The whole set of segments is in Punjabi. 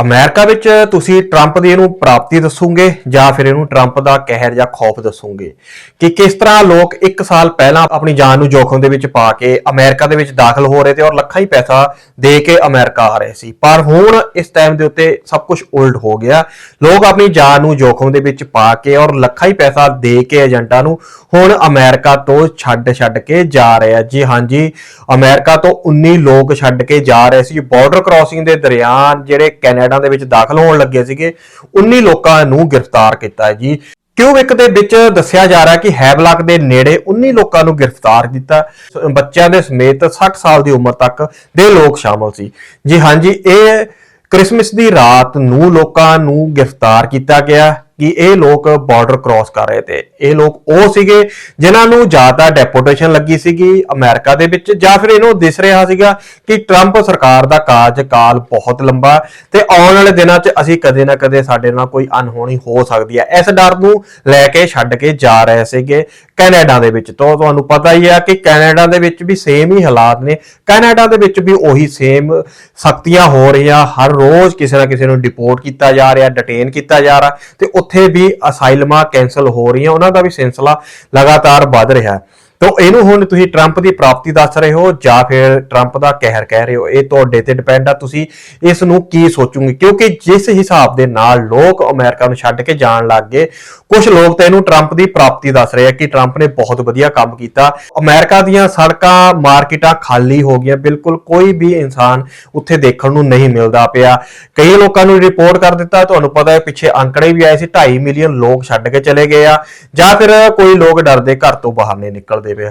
ਅਮਰੀਕਾ ਵਿੱਚ ਤੁਸੀਂ ਟਰੰਪ ਦੀ ਇਹਨੂੰ ਪ੍ਰਾਪਤੀ ਦੱਸੋਗੇ ਜਾਂ ਫਿਰ ਇਹਨੂੰ ਟਰੰਪ ਦਾ ਕਹਿਰ ਜਾਂ ਖੌਫ ਦੱਸੋਗੇ? ਕਿ ਕਿਸ ਤਰ੍ਹਾਂ ਲੋਕ 1 ਸਾਲ ਪਹਿਲਾਂ ਆਪਣੀ ਜਾਨ ਨੂੰ ਜੋਖਮ ਦੇ ਵਿੱਚ ਪਾ ਕੇ ਅਮਰੀਕਾ ਦੇ ਵਿੱਚ ਦਾਖਲ ਹੋ ਰਹੇ ਤੇ ਔਰ ਲੱਖਾਂ ਹੀ ਪੈਸਾ ਦੇ ਕੇ ਅਮਰੀਕਾ ਆ ਰਹੇ ਸੀ। ਪਰ ਹੁਣ ਇਸ ਟਾਈਮ ਦੇ ਉੱਤੇ ਸਭ ਕੁਝ ਉਲਟ ਹੋ ਗਿਆ। ਲੋਕ ਆਪਣੀ ਜਾਨ ਨੂੰ ਜੋਖਮ ਦੇ ਵਿੱਚ ਪਾ ਕੇ ਔਰ ਲੱਖਾਂ ਹੀ ਪੈਸਾ ਦੇ ਕੇ ਏਜੰਟਾਂ ਨੂੰ ਹੁਣ ਅਮਰੀਕਾ ਤੋਂ ਛੱਡ ਛੱਡ ਕੇ ਜਾ ਰਹੇ ਆ। ਜੀ ਹਾਂਜੀ ਅਮਰੀਕਾ ਤੋਂ 19 ਲੋਕ ਛੱਡ ਕੇ ਜਾ ਰਹੇ ਸੀ। ਬਾਰਡਰ ਕ੍ਰਾਸਿੰਗ ਦੇ ਦਰਿਆਨ ਜਿਹੜੇ ਕੈਨੇਡਾ ਦੇ ਵਿੱਚ ਦਾਖਲ ਹੋਣ ਲੱਗੇ ਸੀਗੇ। 19 ਲੋਕਾਂ ਨੂੰ ਗ੍ਰਿਫਤਾਰ ਕੀਤਾ ਹੈ ਜੀ। ਕਿਊਬਿਕ ਦੇ ਵਿੱਚ ਦੱਸਿਆ ਜਾ ਰਿਹਾ ਕਿ ਹੈਵਲਕ ਦੇ ਨੇੜੇ 19 ਲੋਕਾਂ ਨੂੰ ਗ੍ਰਿਫਤਾਰ ਕੀਤਾ। ਬੱਚਿਆਂ ਦੇ ਸਮੇਤ 60 ਸਾਲ ਦੀ ਉਮਰ ਤੱਕ ਦੇ ਲੋਕ ਸ਼ਾਮਲ ਸੀ। ਜੀ ਹਾਂਜੀ ਇਹ ਕ੍ਰਿਸਮਸ ਦੀ ਰਾਤ ਨੂੰ ਲੋਕਾਂ ਨੂੰ ਗ੍ਰਿਫਤਾਰ ਕੀਤਾ ਗਿਆ। ਕਿ ਇਹ ਲੋਕ ਬਾਰਡਰ ਕ੍ਰਾਸ ਕਰ ਰਹੇ ਤੇ ਇਹ ਲੋਕ ਉਹ ਸੀਗੇ ਜਿਨ੍ਹਾਂ ਨੂੰ ਜ਼ਿਆਦਾ ਡੈਪੋਟੇਸ਼ਨ ਲੱਗੀ ਸੀਗੀ ਅਮਰੀਕਾ ਦੇ ਵਿੱਚ ਜਾਂ ਫਿਰ ਇਹਨੂੰ ਦਿਸ ਰਿਹਾ ਸੀਗਾ ਕਿ ਟਰੰਪ ਸਰਕਾਰ ਦਾ ਕਾਰਜਕਾਲ ਬਹੁਤ ਲੰਬਾ ਤੇ ਆਉਣ ਵਾਲੇ ਦਿਨਾਂ 'ਚ ਅਸੀਂ ਕਦੇ ਨਾ ਕਦੇ ਸਾਡੇ ਨਾਲ ਕੋਈ ਅਨਹੋਣੀ ਹੋ ਸਕਦੀ ਹੈ। ਇਸ ਡਰ ਨੂੰ ਲੈ ਕੇ ਛੱਡ ਕੇ ਜਾ ਰਹੇ ਸੀਗੇ ਕੈਨੇਡਾ ਦੇ ਵਿੱਚ। ਤੋਂ ਤੁਹਾਨੂੰ ਪਤਾ ਹੀ ਆ ਕਿ ਕੈਨੇਡਾ ਦੇ ਵਿੱਚ ਵੀ ਸੇਮ ਹੀ ਹਾਲਾਤ ਨੇ। ਕੈਨੇਡਾ ਦੇ ਵਿੱਚ ਵੀ ਉਹੀ ਸੇਮ ਸਖਤੀਆਂ ਹੋ ਰਹੀਆਂ। ਹਰ ਰੋਜ਼ ਕਿਸੇ ਨਾ ਕਿਸੇ ਨੂੰ ਡਿਪੋਰਟ ਕੀਤਾ ਜਾ ਰਿਹਾ ਡਿਟੇਨ ਕੀਤਾ ਜਾ ਰਿਹਾ ਤੇ ਉੱਥੇ ਵੀ ਅਸਾਈਲਮਾਂ ਕੈਨਸਲ ਹੋ ਰਹੀਆਂ ਉਹਨਾਂ ਦਾ ਵੀ ਸਿਲਸਿਲਾ ਲਗਾਤਾਰ ਵੱਧ ਰਿਹਾ ਹੈ। ਤੋ ਇਹਨੂੰ ਹੁਣ ਤੁਸੀਂ ਟਰੰਪ ਦੀ ਪ੍ਰਾਪਤੀ ਦੱਸ ਰਹੇ ਹੋ ਜਾਂ ਫਿਰ ਟਰੰਪ ਦਾ ਕਹਿਰ ਕਹਿ ਰਹੇ ਹੋ, ਇਹ ਤੁਹਾਡੇ ਤੇ ਡਿਪੈਂਡ ਆ। ਤੁਸੀਂ ਇਸ ਨੂੰ ਕੀ ਸੋਚੋਗੇ? ਕਿਉਂਕਿ ਜਿਸ ਹਿਸਾਬ ਦੇ ਨਾਲ ਲੋਕ ਅਮਰੀਕਾ ਨੂੰ ਛੱਡ ਕੇ ਜਾਣ ਲੱਗ ਗਏ ਕੁਝ ਲੋਕ ਤਾਂ ਇਹਨੂੰ ਟਰੰਪ ਦੀ ਪ੍ਰਾਪਤੀ ਦੱਸ ਰਹੇ ਆ ਕਿ ਟਰੰਪ ਨੇ ਬਹੁਤ ਵਧੀਆ ਕੰਮ ਕੀਤਾ। ਅਮਰੀਕਾ ਦੀਆਂ ਸੜਕਾਂ, ਮਾਰਕੀਟਾਂ ਖਾਲੀ ਹੋ ਗਈਆਂ, ਬਿਲਕੁਲ ਕੋਈ ਵੀ ਇਨਸਾਨ ਉੱਥੇ ਦੇਖਣ ਨੂੰ ਨਹੀਂ ਮਿਲਦਾ ਪਿਆ। ਕਈ ਲੋਕਾਂ ਨੂੰ ਰਿਪੋਰਟ ਕਰ ਦਿੱਤਾ, ਤੁਹਾਨੂੰ ਪਤਾ ਹੈ ਪਿੱਛੇ ਅੰਕੜੇ ਵੀ ਆਏ ਸੀ 2.5 ਮਿਲੀਅਨ ਲੋਕ ਛੱਡ ਕੇ ਚਲੇ ਗਏ ਆ। ਜਾਂ ਫਿਰ ਕੋਈ ਲੋਕ ਡਰਦੇ ਘਰ ਤੋਂ ਬਾਹਰ ਨਹੀਂ ਨਿਕਲਦੇ। ਪਏ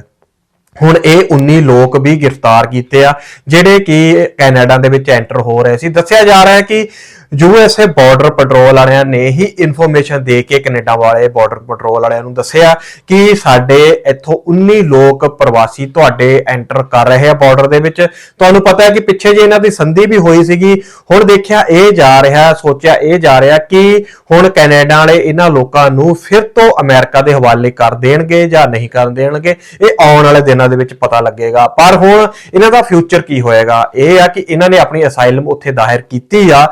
ਹੁਣ ਇਹ 19 ਲੋਕ ਵੀ ਗ੍ਰਿਫਤਾਰ ਕੀਤੇ ਆ, ਜਿਹੜੇ ਕਿ ਕੈਨੇਡਾ ਦੇ ਵਿੱਚ ਐਂਟਰ ਹੋ ਰਹੇ ਸੀ। ਦੱਸਿਆ ਜਾ ਰਿਹਾ ਹੈ ਕਿ ਯੂਐਸਏ ਬਾਰਡਰ ਪੈਟਰੋਲ ਵਾਲਿਆਂ ਨੇ ਹੀ ਇਨਫੋਰਮੇਸ਼ਨ ਦੇ ਕੇ ਕੈਨੇਡਾ ਵਾਲੇ ਬਾਰਡਰ ਪੈਟਰੋਲ ਵਾਲਿਆਂ ਨੂੰ ਦੱਸਿਆ ਕਿ ਸਾਡੇ ਇੱਥੋਂ 19 ਲੋਕ ਪ੍ਰਵਾਸੀ ਤੁਹਾਡੇ ਐਂਟਰ ਕਰ ਰਹੇ ਆ ਬਾਰਡਰ ਦੇ ਵਿੱਚ। ਤੁਹਾਨੂੰ ਪਤਾ ਹੈ ਕਿ ਪਿੱਛੇ ਜੇ ਇਹਨਾਂ ਦੀ ਸੰਧੀ ਵੀ ਹੋਈ ਸੀਗੀ, ਹੁਣ ਦੇਖਿਆ ਇਹ ਜਾ ਰਿਹਾ, ਸੋਚਿਆ ਇਹ ਜਾ ਰਿਹਾ ਕਿ ਹੁਣ ਕੈਨੇਡਾ ਵਾਲੇ ਇਹਨਾਂ ਲੋਕਾਂ ਨੂੰ ਫਿਰ ਤੋਂ ਅਮਰੀਕਾ ਦੇ ਹਵਾਲੇ ਕਰ ਦੇਣਗੇ ਜਾਂ ਨਹੀਂ ਕਰ ਦੇਣਗੇ, ਇਹ ਆਉਣ ਵਾਲੇ ਦਿਨਾਂ ਦੇ ਵਿੱਚ ਪਤਾ ਲੱਗੇਗਾ। ਪਰ ਹੁਣ ਇਹਨਾਂ ਦਾ ਫਿਊਚਰ ਕੀ ਹੋਏਗਾ? ਇਹ ਆ ਕਿ ਇਹਨਾਂ ਨੇ ਆਪਣੀ ਅਸਾਈਲਮ ਉੱਥੇ ਦਾਇਰ ਕੀਤੀ ਆ।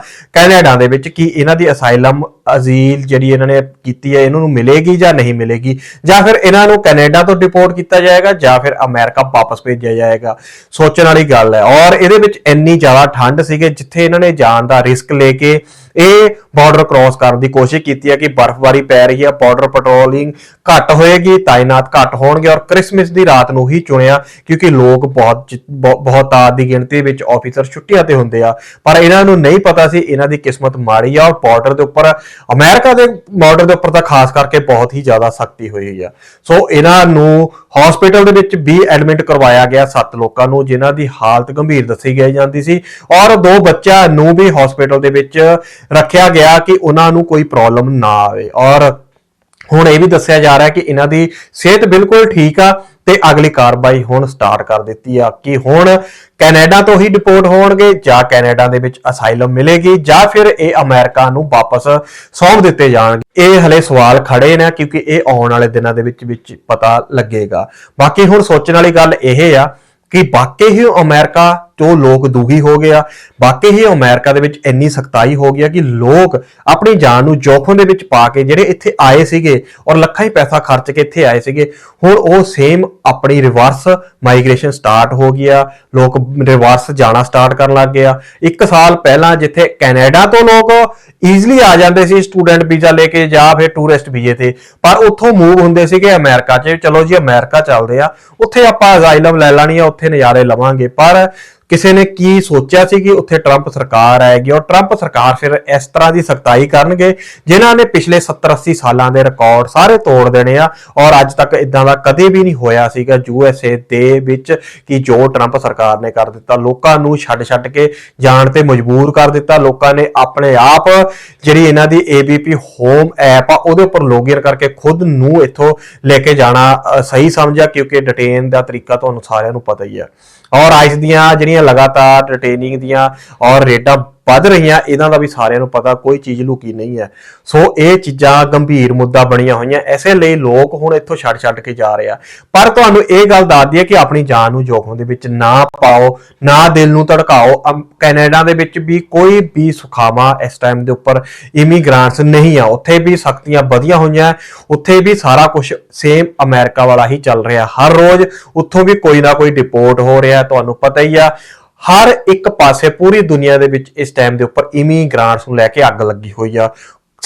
ਕੈਨੇਡਾ ਦੇ ਵਿੱਚ ਕਿ ਇਹਨਾਂ ਦੀ ਅਸਾਈਲਮ ਅਜ਼ੀਲ ਜਿਹੜੀ ਇਹਨਾਂ ਨੇ ਕੀਤੀ ਹੈ, ਇਹਨਾਂ ਨੂੰ ਮਿਲੇਗੀ ਜਾਂ ਨਹੀਂ ਮਿਲੇਗੀ? ਜਾਂ ਫਿਰ ਇਹਨਾਂ ਨੂੰ ਕੈਨੇਡਾ ਤੋਂ ਡਿਪੋਰਟ ਕੀਤਾ ਜਾਏਗਾ ਜਾਂ ਫਿਰ ਅਮਰੀਕਾ ਵਾਪਸ ਭੇਜਿਆ ਜਾਏਗਾ? ਸੋਚਣ ਵਾਲੀ ਗੱਲ ਹੈ। ਔਰ ਇਹਦੇ ਵਿੱਚ ਇੰਨੀ ਜ਼ਿਆਦਾ ਠੰਡ ਸੀਗੇ ਜਿੱਥੇ ਇਹਨਾਂ ਨੇ ਜਾਣ ਦਾ ਰਿਸਕ ਲੈ ਕੇ ਇਹ ਬਾਰਡਰ ਕ੍ਰਾਸ ਕਰਨ ਦੀ ਕੋਸ਼ਿਸ਼ ਕੀਤੀ ਹੈ ਕਿ ਬਰਫ਼ਬਾਰੀ ਪੈ ਰਹੀ ਹੈ ਬਾਰਡਰ ਪੈਟਰੋਲਿੰਗ ਘੱਟ ਹੋਏਗੀ, ਤਾਇਨਾਤ ਘੱਟ ਹੋਣਗੇ ਔਰ ਕ੍ਰਿਸਮਸ ਦੀ ਰਾਤ ਨੂੰ ਹੀ ਚੁਣਿਆ ਕਿਉਂਕਿ ਲੋਕ ਬਹੁਤ ਬਹੁਤ ਤਾਦ ਦੀ ਗਿਣਤੀ ਵਿੱਚ ਆਫੀਸਰ ਛੁੱਟੀਆਂ ਤੇ ਹੁੰਦੇ ਆ। ਪਰ ਇਹਨਾਂ ਨੂੰ ਨਹੀਂ ਪਤਾ ਸੀ, ਇਹਨਾਂ ਦੀ ਕਿਸਮਤ ਮਾੜੀ ਆ ਔਰ ਬਾਰਡਰ ਦੇ ਉੱਪਰ ਅਮਰੀਕਾ ਦੇ ਬਾਰਡਰ ਦੇ ਉੱਪਰ ਤਾਂ ਖਾਸ ਕਰਕੇ ਬਹੁਤ ਹੀ ਜ਼ਿਆਦਾ ਸਖਤੀ ਹੋਈ ਹੋਈ ਆ। ਸੋ ਇਹਨਾਂ ਨੂੰ ਹਸਪੀਟਲ ਦੇ ਵਿੱਚ ਵੀ ਐਡਮਿਟ ਕਰਵਾਇਆ ਗਿਆ ਸੱਤ ਲੋਕਾਂ ਨੂੰ, ਜਿਨ੍ਹਾਂ ਦੀ ਹਾਲਤ ਗੰਭੀਰ ਦੱਸੀ ਗਈ ਜਾਂਦੀ ਸੀ ਔਰ ਦੋ ਬੱਚਿਆਂ ਨੂੰ ਵੀ ਹਸਪੀਟਲ ਦੇ ਵਿੱਚ ਰੱਖਿਆ ਗਿਆ ਕਿ ਉਹਨਾਂ ਨੂੰ ਕੋਈ ਪ੍ਰੋਬਲਮ ਨਾ ਆਵੇ। ਔਰ ਹੁਣ ਇਹ ਵੀ ਦੱਸਿਆ ਜਾ ਰਿਹਾ ਕਿ ਇਹਨਾਂ ਦੀ ਸਿਹਤ ਬਿਲਕੁਲ ਠੀਕ ਆ ਤੇ ਅਗਲੀ ਕਾਰਵਾਈ ਹੁਣ ਸਟਾਰਟ ਕਰ ਦਿੱਤੀ ਆ ਕਿ ਹੁਣ ਕੈਨੇਡਾ ਤੋਂ ਹੀ ਡਿਪੋਰਟ ਹੋਣਗੇ ਜਾਂ ਕੈਨੇਡਾ ਦੇ ਵਿੱਚ ਅਸਾਈਲਮ ਮਿਲੇਗੀ ਜਾਂ ਫਿਰ ਇਹ ਅਮਰੀਕਾ ਨੂੰ ਵਾਪਸ ਸੌਂਪ ਦਿੱਤੇ ਜਾਣਗੇ। ਇਹ ਹਲੇ ਸਵਾਲ ਖੜੇ ਨੇ ਕਿਉਂਕਿ ਇਹ ਆਉਣ ਵਾਲੇ ਦਿਨਾਂ ਦੇ ਵਿੱਚ ਵਿੱਚ ਪਤਾ ਲੱਗੇਗਾ। ਬਾਕੀ ਹੁਣ ਸੋਚਣ ਵਾਲੀ ਗੱਲ ਇਹ ਆ ਕਿ ਵਾਕਈ ਹੀ ਅਮਰੀਕਾ ਤੋਂ ਲੋਕ ਦੁਖੀ ਹੋ ਗਏ ਆ। ਵਾਕਈ ਹੀ ਅਮਰੀਕਾ ਦੇ ਵਿੱਚ ਇੰਨੀ ਸਖਤਾਈ ਹੋ ਗਈ ਆ ਕਿ ਲੋਕ ਆਪਣੀ ਜਾਨ ਨੂੰ ਜੋਖਮ ਦੇ ਵਿੱਚ ਪਾ ਕੇ ਜਿਹੜੇ ਇੱਥੇ ਆਏ ਸੀਗੇ ਔਰ ਲੱਖਾਂ ਹੀ ਪੈਸਾ ਖਰਚ ਕੇ ਇੱਥੇ ਆਏ ਸੀਗੇ, ਹੁਣ ਉਹ ਸੇਮ ਆਪਣੀ ਰਿਵਰਸ ਮਾਈਗ੍ਰੇਸ਼ਨ ਸਟਾਰਟ ਹੋ ਗਿਆ ਲੋਕ ਰਿਵਰਸ ਜਾਣਾ ਸਟਾਰਟ ਕਰਨ ਲੱਗ ਗਏ ਆ। ਇੱਕ ਸਾਲ ਪਹਿਲਾਂ ਜਿੱਥੇ ਕੈਨੇਡਾ ਤੋਂ ਲੋਕ ਈਜ਼ੀਲੀ ਆ ਜਾਂਦੇ ਸੀ ਸਟੂਡੈਂਟ ਵੀਜ਼ਾ ਲੈ ਕੇ ਜਾਂ ਫਿਰ ਟੂਰਿਸਟ ਵੀਜ਼ੇ ਤੇ, ਪਰ ਉੱਥੋਂ ਮੂਵ ਹੁੰਦੇ ਸੀਗੇ ਅਮਰੀਕਾ 'ਚ। ਚਲੋ ਜੀ, ਅਮਰੀਕਾ ਚੱਲਦੇ ਆ। ਉੱਥੇ ਆਪਾਂ ਅਜ਼ਾਈਲਮ ਲੈ ਲੈਣੀ ਆ, ਉੱਥੇ ਨਜ਼ਾਰੇ ਲਵਾਂਗੇ। ਪਰ ਕਿਸੇ ਨੇ ਕੀ ਸੋਚਿਆ ਸੀ ਕਿ ਉੱਥੇ ਟਰੰਪ ਸਰਕਾਰ ਆਏਗੀ ਔਰ ਟਰੰਪ ਸਰਕਾਰ ਫਿਰ ਇਸ ਤਰ੍ਹਾਂ ਦੀ ਸਖਤਾਈ ਕਰਨਗੇ ਜਿਨ੍ਹਾਂ ਨੇ ਪਿਛਲੇ 70 80 ਸਾਲਾਂ ਦੇ ਰਿਕਾਰਡ ਸਾਰੇ ਤੋੜ ਦੇਣੇ ਆ ਔਰ ਅੱਜ ਤੱਕ ਇਦਾਂ ਦਾ ਕਦੇ ਵੀ ਨਹੀਂ ਹੋਇਆ ਸੀਗਾ ਯੂ ਐੱਸ ਏ ਦੇ ਵਿੱਚ ਕਿ ਜੋ ਟਰੰਪ ਸਰਕਾਰ ਨੇ ਕਰ ਦਿੱਤਾ, ਲੋਕਾਂ ਨੂੰ ਛੱਡ ਛੱਡ ਕੇ ਜਾਣ ਤੇ ਮਜਬੂਰ ਕਰ ਦਿੱਤਾ, ਲੋਕਾਂ ਨੇ ਆਪਣੇ ਆਪ ਜਿਹੜੀ ਇਹਨਾਂ ਦੀ ABP ਹੋਮ ਐਪ ਆ, ਉਹਦੇ ਉੱਪਰ ਲੌਗਇਨ ਕਰਕੇ ਖੁਦ ਨੂੰ ਇੱਥੋਂ ਲੈ ਕੇ ਜਾਣਾ ਸਹੀ ਸਮਝਿਆ ਕਿਉਂਕਿ ਡਿਟੇਨ ਦਾ ਤਰੀਕਾ ਤੁਹਾਨੂੰ ਸਾਰਿਆਂ ਨੂੰ ਪਤਾ ਹੀ ਆ। ਔਰ ਆਈਸ ਦੀਆਂ ਜਿਹੜੀਆਂ ਲਗਾਤਾਰ ਰਿਟੇਨਿੰਗ ਦੀਆਂ ਔਰ ਰੇਟਾਂ ਵੱਧ ਰਹੀਆਂ, ਇਹਨਾਂ ਦਾ ਵੀ ਸਾਰਿਆਂ ਨੂੰ ਪਤਾ, ਕੋਈ ਚੀਜ਼ ਲੁਕੀ ਨਹੀਂ ਹੈ। ਸੋ ਇਹ ਚੀਜ਼ਾਂ ਗੰਭੀਰ ਮੁੱਦਾ ਬਣੀਆਂ ਹੋਈਆਂ। ਐਸੇ ਲਈ ਲੋਕ ਹੁਣ ਇੱਥੋਂ ਛੱਡ ਛੱਡ ਕੇ ਜਾ ਰਹੇ ਆ। ਪਰ ਤੁਹਾਨੂੰ ਇਹ ਗੱਲ ਦੱਸ ਦਈਏ ਕਿ ਆਪਣੀ ਜਾਨ ਨੂੰ ਜੋਖਮ ਦੇ ਵਿੱਚ ਨਾ ਪਾਓ, ਨਾ ਦਿਲ ਨੂੰ ਧੜਕਾਓ। ਅਮ- ਕੈਨੇਡਾ ਦੇ ਵਿੱਚ ਵੀ ਕੋਈ ਵੀ ਸੁਖਾਵਾ ਇਸ ਟਾਈਮ ਦੇ ਉੱਪਰ ਇਮੀਗ੍ਰਾਂਟਸ ਨਹੀਂ ਆ। ਉੱਥੇ ਵੀ ਸਖਤੀਆਂ ਵਧੀਆਂ ਹੋਈਆਂ। ਉੱਥੇ ਵੀ ਸਾਰਾ ਕੁਝ ਸੇਮ ਅਮਰੀਕਾ ਵਾਲਾ ਹੀ ਚੱਲ ਰਿਹਾ। ਹਰ ਰੋਜ਼ ਉੱਥੋਂ ਵੀ ਕੋਈ ਨਾ ਕੋਈ ਡਿਪੋਰਟ ਹੋ ਰਿਹਾ, ਤੁਹਾਨੂੰ ਪਤਾ ਹੀ ਆ। ਹਰ ਇੱਕ ਪਾਸੇ ਪੂਰੀ ਦੁਨੀਆ ਦੇ ਵਿੱਚ ਇਸ ਟਾਈਮ ਦੇ ਉੱਪਰ ਇਮੀਗ੍ਰਾਂਟਸ ਨੂੰ ਲੈ ਕੇ ਅੱਗ ਲੱਗੀ ਹੋਈ ਆ।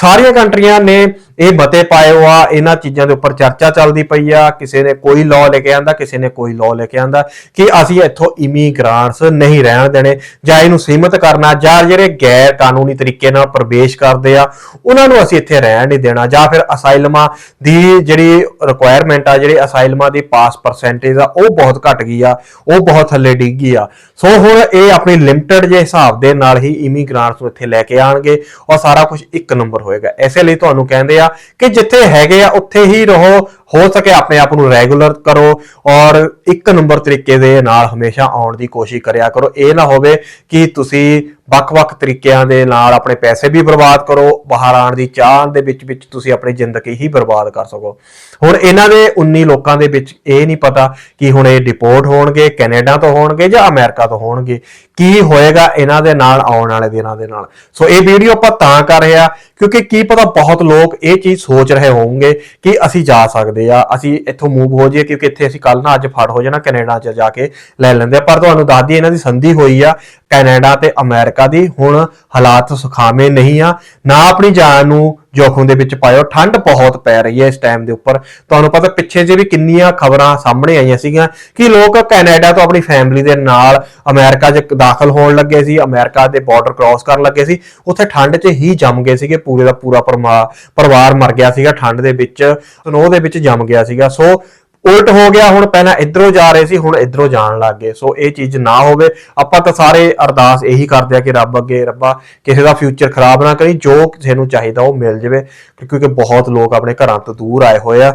ਸਾਰੀਆਂ ਕੰਟਰੀਆਂ ਨੇ ਇਹ ਮਤੇ ਪਾਏ ਹੋ ਆ, ਇਹਨਾਂ ਚੀਜ਼ਾਂ ਦੇ ਉੱਪਰ ਚਰਚਾ ਚੱਲਦੀ ਪਈ ਆ, ਕਿਸੇ ਨੇ ਕੋਈ ਲਾਅ ਲੈ ਕੇ ਆਂਦਾ, ਕਿਸੇ ਨੇ ਕੋਈ ਲਾਅ ਲੈ ਕੇ ਆਂਦਾ, ਕਿ ਅਸੀਂ ਇੱਥੋਂ ਇਮੀਗ੍ਰਾਂਟਸ ਨਹੀਂ ਰਹਿਣ ਦੇਣੇ, ਜਾਂ ਇਹਨੂੰ ਸੀਮਿਤ ਕਰਨਾ, ਜਾਂ ਜਿਹੜੇ ਗੈਰ ਕਾਨੂੰਨੀ ਤਰੀਕੇ ਨਾਲ ਪ੍ਰਵੇਸ਼ ਕਰਦੇ ਆ, ਉਹਨਾਂ ਨੂੰ ਅਸੀਂ ਇੱਥੇ ਰਹਿਣ ਨਹੀਂ ਦੇਣਾ, ਜਾਂ ਫਿਰ ਅਸਾਈਲਮਾਂ ਦੀ ਜਿਹੜੀ ਰਿਕੁਆਇਰਮੈਂਟ ਆ, ਜਿਹੜੇ ਅਸਾਈਲਮਾਂ ਦੀ ਪਾਸ ਪਰਸੈਂਟੇਜ ਆ, ਉਹ ਬਹੁਤ ਘਟ ਗਈ ਆ, ਉਹ ਬਹੁਤ ਥੱਲੇ ਡਿੱਗ ਗਈ ਆ। ਸੋ ਹੁਣ ਇਹ ਆਪਣੀ ਲਿਮਟਿਡ ਜੇ ਹਿਸਾਬ ਦੇ ਨਾਲ ਹੀ ਇਮੀਗ੍ਰਾਂਟਸ ਨੂੰ ਇੱਥੇ ਲੈ ਕੇ ਆਣਗੇ, ਔਰ ਸਾਰਾ ਕੁਝ ਇੱਕ ਨੰਬਰ ਹੋਏਗਾ। ਐਸੇ ਲਈ ਤੁਹਾਨੂੰ ਕਹਿੰਦੇ ਆ ਕਿ ਜਿੱਥੇ ਹੈਗੇ ਆ ਉੱਥੇ ਹੀ ਰਹੋ। ਹੋ ਸਕੇ, ਆਪਣੇ ਆਪ ਨੂੰ ਰੈਗੂਲਰ ਕਰੋ ਔਰ ਇੱਕ ਨੰਬਰ ਤਰੀਕੇ ਦੇ ਨਾਲ ਹਮੇਸ਼ਾ ਆਉਣ ਦੀ ਕੋਸ਼ਿਸ਼ ਕਰਿਆ ਕਰੋ। ਇਹ ਨਾ ਹੋਵੇ ਕਿ ਤੁਸੀਂ ਵੱਖ-ਵੱਖ ਤਰੀਕਿਆਂ ਦੇ ਨਾਲ ਆਪਣੇ ਪੈਸੇ ਵੀ ਬਰਬਾਦ ਕਰੋ, ਬਾਹਰ ਆਉਣ ਦੀ ਚਾਹ ਦੇ ਵਿੱਚ ਵਿੱਚ ਤੁਸੀਂ ਆਪਣੀ ਜ਼ਿੰਦਗੀ ਹੀ ਬਰਬਾਦ ਕਰ ਸਕੋ। ਹੁਣ ਇਹਨਾਂ ਦੇ 19 ਲੋਕਾਂ ਦੇ ਵਿੱਚ ਇਹ ਨਹੀਂ ਪਤਾ ਕਿ ਹੁਣ ਇਹ ਡਿਪੋਰਟ ਹੋਣਗੇ, ਕੈਨੇਡਾ ਤੋਂ ਹੋਣਗੇ ਜਾਂ ਅਮਰੀਕਾ ਤੋਂ ਹੋਣਗੇ। ਕੀ ਹੋਏਗਾ ਇਹਨਾਂ ਦੇ ਨਾਲ, ਆਉਣ ਵਾਲੇ ਦਿਨਾਂ ਦੇ ਨਾਲ? ਸੋ ਇਹ ਵੀਡੀਓ ਆਪਾਂ ਤਾਂ ਕਰ ਰਹੇ ਆ ਕਿਉਂਕਿ ਕੀ ਪਤਾ ਬਹੁਤ ਲੋਕ ਇਹ ਚੀਜ਼ ਸੋਚ ਰਹੇ ਹੋਣਗੇ ਕਿ ਅਸੀਂ ਜਾ ਸਕਦੇ ਆ। ਅਸੀਂ ਇੱਥੋਂ ਮੂਵ ਹੋ ਜਾਈਏ ਕਿਉਂਕਿ ਇੱਥੇ ਅਸੀਂ ਕੱਲ ਨਾ ਅੱਜ ਫੜ ਹੋ ਜਾਣਾ ਕੈਨੇਡਾ 'ਚ ਜਾ ਕੇ ਲੈ ਲੈਂਦੇ ਆ। ਪਰ ਤੁਹਾਨੂੰ ਦੱਸ ਦਈਏ, ਇਹਨਾਂ ਦੀ ਸੰਧੀ ਹੋਈ ਆ ਕੈਨੇਡਾ ਤੇ ਅਮਰੀਕਾ ਦੀ। ਹੁਣ ਹਾਲਾਤ ਸੁਖਾਵੇਂ ਨਹੀਂ ਆ। ਨਾ ਆਪਣੀ ਜਾਨ ਨੂੰ ਜੋਖਮ ਦੇ ਵਿੱਚ ਪਾਇਓ। ਠੰਡ ਬਹੁਤ ਪੈ ਰਹੀ ਹੈ ਇਸ ਟਾਈਮ ਦੇ ਉੱਪਰ। ਤੁਹਾਨੂੰ ਪਤਾ ਪਿੱਛੇ ਜੇ ਵੀ ਕਿੰਨੀਆਂ ਖਬਰਾਂ ਸਾਹਮਣੇ ਆਈਆਂ ਸੀਗੀਆਂ ਕਿ ਲੋਕ ਕੈਨੇਡਾ ਤੋਂ ਆਪਣੀ ਫੈਮਿਲੀ ਦੇ ਨਾਲ ਅਮਰੀਕਾ 'ਚ ਦਾਖਲ ਹੋਣ ਲੱਗੇ ਸੀ। ਅਮਰੀਕਾ ਦੇ ਬਾਰਡਰ ਕ੍ਰਾਸ ਕਰਨ ਲੱਗੇ ਸੀ। ਉੱਥੇ ਠੰਡ 'ਚ ਹੀ ਜੰਮ ਗਏ ਸੀਗੇ। ਪੂਰੇ ਦਾ ਪੂਰਾ ਪਰਮਾ- ਪਰਿਵਾਰ ਮਰ ਗਿਆ ਸੀਗਾ। ਠੰਡ ਦੇ ਵਿੱਚ ਸਨੋ ਦੇ ਵਿੱਚ ਜੰਮ ਗਿਆ ਸੀਗਾ। ਸੋ ਉਲਟ ਹੋ ਗਿਆ, ਹੁਣ ਪਹਿਲਾਂ ਇਧਰੋਂ ਜਾ ਰਹੇ ਸੀ, ਹੁਣ ਇਧਰੋਂ ਜਾਣ ਲੱਗ ਗਏ। ਸੋ ਇਹ ਚੀਜ਼ ਨਾ ਹੋਵੇ, ਆਪਾਂ ਤਾਂ ਸਾਰੇ ਅਰਦਾਸ ਇਹੀ ਕਰਦੇ ਆ ਕਿ ਰੱਬ ਅੱਗੇ ਰੱਬਾ ਕਿਸੇ ਦਾ ਫਿਊਚਰ ਖਰਾਬ ਨਾ ਕਰੀ, ਜੋ ਕਿਸੇ ਨੂੰ ਚਾਹੀਦਾ ਉਹ ਮਿਲ ਜਾਵੇ, ਕਿਉਂਕਿ ਬਹੁਤ ਲੋਕ ਆਪਣੇ ਘਰਾਂ ਤੋਂ ਦੂਰ ਆਏ ਹੋਏ ਆ।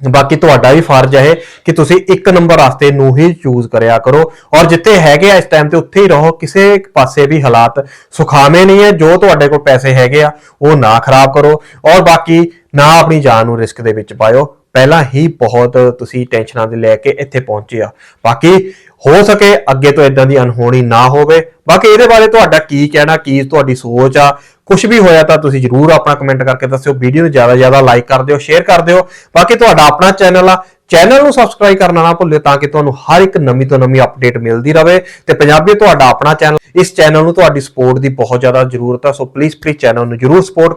ਬਾਕੀ ਤੁਹਾਡਾ ਵੀ ਫਰਜ਼ ਹੈ ਕਿ ਤੁਸੀਂ ਇੱਕ ਨੰਬਰ ਰਸਤੇ ਨੂੰ ਹੀ ਚੂਜ਼ ਕਰਿਆ ਕਰੋ, ਔਰ ਜਿੱਥੇ ਹੈਗੇ ਆ, ਇਸ ਟਾਈਮ ਤੇ ਉੱਥੇ ਹੀ ਰਹੋ, ਕਿਸੇ ਪਾਸੇ ਵੀ ਹਾਲਾਤ ਸੁਖਾਵੇਂ ਨਹੀਂ ਹੈ ਜੋ ਤੁਹਾਡੇ ਕੋਲ ਪੈਸੇ ਹੈਗੇ ਆ, ਉਹ ਨਾ ਖਰਾਬ ਕਰੋ। ਔਰ ਬਾਕੀ ਨਾ ਆਪਣੀ ਜਾਨ ਨੂੰ ਰਿਸਕ ਦੇ ਵਿੱਚ ਪਾਇਓ। ਪਹਿਲਾਂ ਹੀ ਬਹੁਤ ਤੁਸੀਂ ਟੈਨਸ਼ਨਾਂ ਦੇ ਲੈ ਕੇ ਇੱਥੇ ਪਹੁੰਚੇ ਆ। ਬਾਕੀ ਹੋ ਸਕੇ ਅੱਗੇ ਤੋਂ ਇਦਾਂ ਦੀ ਅਨਹੋਣੀ ਨਾ ਹੋਵੇ। ਬਾਕੀ ਇਹਦੇ ਬਾਰੇ ਤੁਹਾਡਾ ਕੀ ਕਹਿਣਾ, ਕੀ ਤੁਹਾਡੀ ਸੋਚ ਆ? ਕੁਝ ਵੀ ਹੋਇਆ ਤਾਂ ਤੁਸੀਂ ਜਰੂਰ ਆਪਣਾ ਕਮੈਂਟ ਕਰਕੇ ਦੱਸਿਓ। ਵੀਡੀਓ ਨੂੰ ਜ਼ਿਆਦਾ ਜ਼ਿਆਦਾ ਲਾਈਕ ਕਰ ਦਿਓ ਸ਼ੇਅਰ ਕਰ ਦਿਓ। ਬਾਕੀ ਤੁਹਾਡਾ ਆਪਣਾ ਚੈਨਲ ਆ। ਚੈਨਲ ਨੂੰ ਸਬਸਕ੍ਰਾਈਬ ਕਰਨਾ ਨਾ ਭੁੱਲਿਓ ਤਾਂ ਕਿ ਤੁਹਾਨੂੰ ਹਰ ਇੱਕ ਨਵੀਂ ਤੋਂ ਨਵੀਂ ਅਪਡੇਟ ਮਿਲਦੀ ਰਹੇ ਤੇ ਪੰਜਾਬੀ ਤੁਹਾਡਾ ਆਪਣਾ ਚੈਨਲ ਇਸ ਚੈਨਲ ਨੂੰ ਤੁਹਾਡੀ ਸਪੋਰਟ ਦੀ ਬਹੁਤ ਜ਼ਿਆਦਾ ਜ਼ਰੂਰਤ ਆ। ਸੋ ਪਲੀਜ਼ ਪਲੀਜ਼ ਚੈਨਲ ਨੂੰ ਜਰੂਰ ਸਪੋਰਟ